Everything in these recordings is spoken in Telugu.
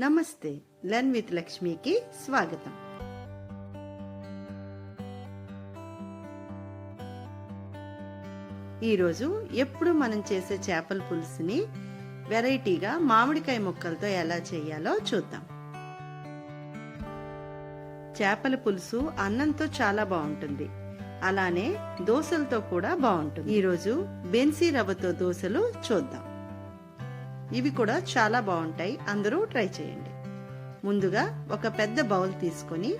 నమస్తే లర్న్ విత్ లక్ష్మికి స్వాగతం. ఈరోజు ఎప్పుడు మనం చేసే చేపల పులుసుని వెరైటీగా మామిడికాయ ముక్కలతో ఎలా చేయాలో చూద్దాం. చేపల పులుసు అన్నంతో చాలా బాగుంటుంది. అలానే దోశలతో కూడా బాగుంటుంది. ఈరోజు బెన్సీ రవ్వతో దోశలు చూద్దాం. ఇవి కూడా చాలా బాగుంటాయి. అందరూ ట్రై చేయండి. ముందుగా ఒక పెద్ద బౌల్ తీసుకొని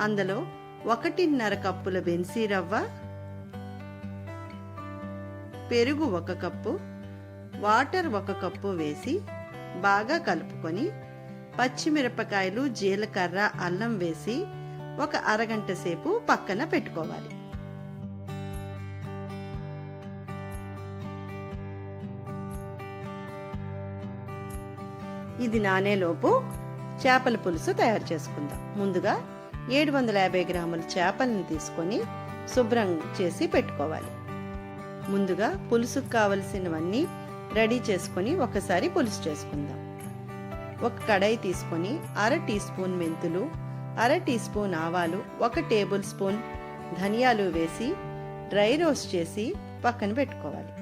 అందులో ఒకటిన్నర కప్పుల బెన్సీ రవ్వ పెరుగు ఒక కప్పు వాటర్ ఒక కప్పు వేసి బాగా కలుపుకొని పచ్చిమిరపకాయలు జీలకర్ర అల్లం వేసి ఒక అరగంట సేపు పక్కన పెట్టుకోవాలి. ఇది నానేలోపు చేపల పులుసు తయారు చేసుకుందాం. ముందుగా ఏడు వందల యాభై గ్రాముల చేపలను తీసుకొని శుభ్రం చేసి పెట్టుకోవాలి. ముందుగా పులుసుకు కావలసినవన్నీ రెడీ చేసుకొని ఒకసారి పులుసు చేసుకుందాం. ఒక కడాయి తీసుకొని అర టీ స్పూన్ మెంతులు అర టీ స్పూన్ ఆవాలు ఒక టేబుల్ స్పూన్ ధనియాలు వేసి డ్రై రోస్ట్ చేసి పక్కన పెట్టుకోవాలి.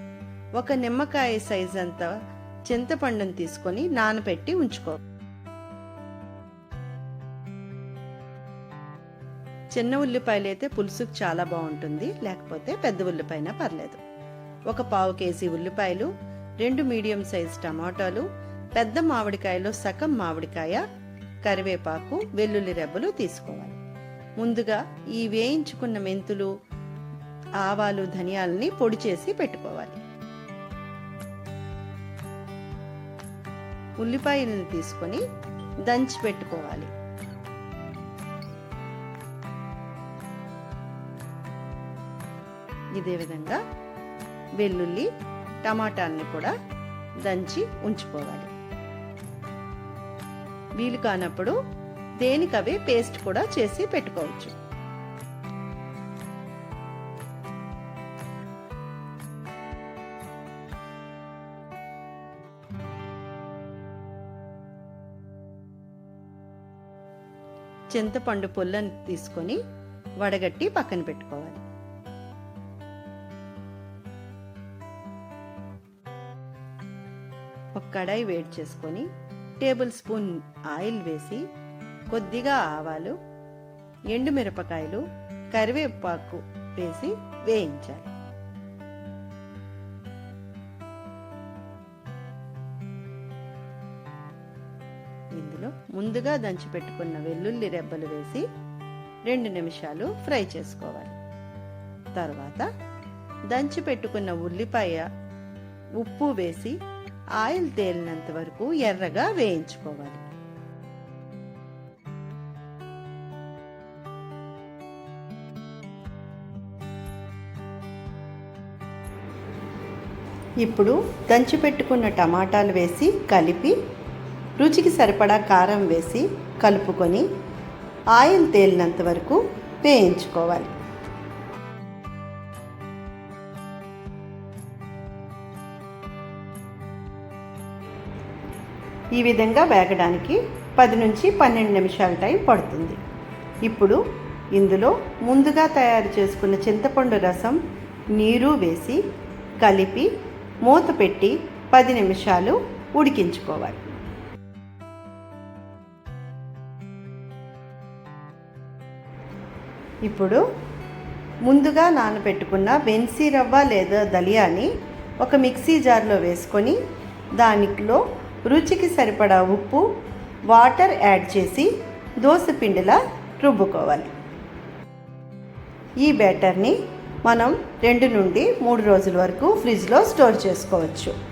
ఒక నిమ్మకాయ సైజ్ అంత చింతపండును తీసుకొని నానబెట్టి ఉంచుకో. చిన్న ఉల్లిపాయలు అయితే పులుసుకు చాలా బాగుంటుంది లేకపోతే పెద్ద ఉల్లిపాయన పర్లేదు. ఒక పావు కేజీ ఉల్లిపాయలు రెండు మీడియం సైజ్ టమాటాలు పెద్ద మామిడికాయలో సగం మామిడికాయ కరివేపాకు వెల్లుల్లి రెబ్బలు తీసుకోవాలి. ముందుగా ఈ వేయించుకున్న మెంతులు ఆవాలు ధనియాలని పొడి చేసి పెట్టుకోవాలి. ఉల్లిపాయలను తీసుకొని దంచి పెట్టుకోవాలి. ఇదే విధంగా వెల్లుల్లి టమాటాలని కూడా దంచి ఉంచుకోవాలి. వీలు కానప్పుడు దేనికవే పేస్ట్ కూడా చేసి పెట్టుకోవచ్చు. చింతపండు పుల్లని తీసుకొని వడగట్టి పక్కన పెట్టుకోవాలి. ఒక కడాయి వేడి చేసుకొని టేబుల్ స్పూన్ ఆయిల్ వేసి కొద్దిగా ఆవాలు ఎండుమిరపకాయలు కరివేపాకు వేసి వేయించాలి. ముందుగా దంచి పెట్టుకున్న వెల్లుల్లి రెబ్బలు వేసి రెండు నిమిషాలు ఫ్రై చేసుకోవాలి. తర్వాత దంచి పెట్టుకున్న ఉల్లిపాయ ఉప్పు వేసి ఆయిల్ తేలినంత వరకు ఎర్రగా వేయించుకోవాలి. ఇప్పుడు దంచి పెట్టుకున్న టమాటాలు వేసి కలిపి రుచికి సరిపడా కారం వేసి కలుపుకొని ఆయిల్ తేలినంత వరకు వేయించుకోవాలి. ఈ విధంగా వేగడానికి పది నుంచి పన్నెండు నిమిషాల టైం పడుతుంది. ఇప్పుడు ఇందులో ముందుగా తయారు చేసుకున్న చింతపండు రసం నీరు వేసి కలిపి మూత పెట్టి పది నిమిషాలు ఉడికించుకోవాలి. ఇప్పుడు ముందుగా నానబెట్టుకున్న బెన్సీ రవ్వ లేదా దలియాని ఒక మిక్సీ జార్లో వేసుకొని దానిలో రుచికి సరిపడా ఉప్పు వాటర్ యాడ్ చేసి దోశ పిండిలా రుబ్బుకోవాలి. ఈ బ్యాటర్ని మనం రెండు నుండి మూడు రోజుల వరకు ఫ్రిడ్జ్లో స్టోర్ చేసుకోవచ్చు.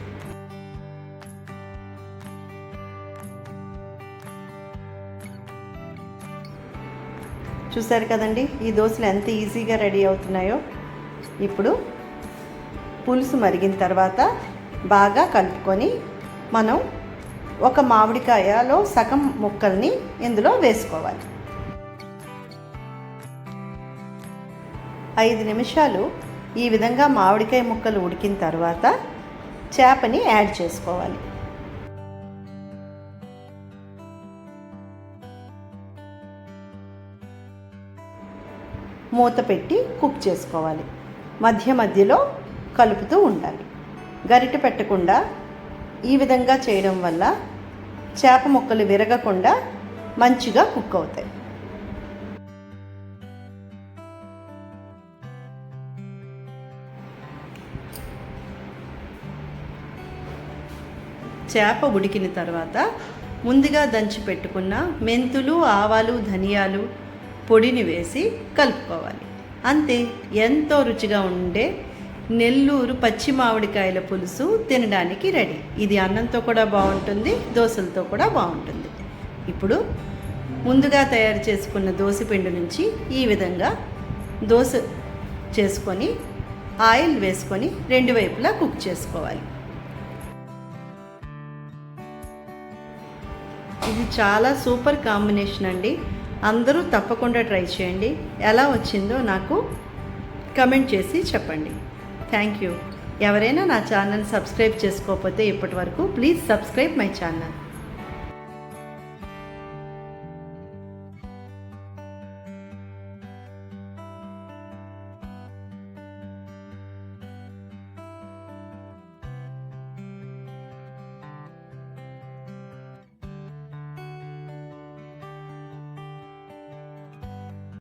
చూసారు కదండి ఈ దోశలు ఎంత ఈజీగా రెడీ అవుతున్నాయో. ఇప్పుడు పులుసు మరిగిన తర్వాత బాగా కలుపుకొని మనం ఒక మామిడికాయలో సగం ముక్కల్ని ఇందులో వేసుకోవాలి. ఐదు నిమిషాలు ఈ విధంగా మామిడికాయ ముక్కలు ఉడికిన తర్వాత చేపని యాడ్ చేసుకోవాలి. మూత పెట్టి కుక్ చేసుకోవాలి. మధ్య మధ్యలో కలుపుతూ ఉండాలి. గరిట పెట్టకుండా ఈ విధంగా చేయడం వల్ల చేప ముక్కలు విరగకుండా మంచిగా కుక్ అవుతాయి. చేప ఉడికిన తర్వాత ముందుగా దంచి పెట్టుకున్న మెంతులు ఆవాలు ధనియాలు పొడిని వేసి కలుపుకోవాలి. అంతే ఎంతో రుచిగా ఉండే నెల్లూరు పచ్చి మామిడికాయల పులుసు తినడానికి రెడీ. ఇది అన్నంతో కూడా బాగుంటుంది దోశలతో కూడా బాగుంటుంది. ఇప్పుడు ముందుగా తయారు చేసుకున్న దోశ పిండి నుంచి ఈ విధంగా దోశ చేసుకొని ఆయిల్ వేసుకొని రెండు వైపులా కుక్ చేసుకోవాలి. ఇది చాలా సూపర్ కాంబినేషన్ అండి. అందరూ తప్పకుండా ట్రై చేయండి. ఎలా వచ్చిందో నాకు కమెంట్ చేసి చెప్పండి. థ్యాంక్ యూ ఎవరైనా నా ఛానల్ సబ్స్క్రైబ్ చేసుకోకపోతే ఇప్పటి వరకు ప్లీజ్ సబ్స్క్రైబ్ మై ఛానల్.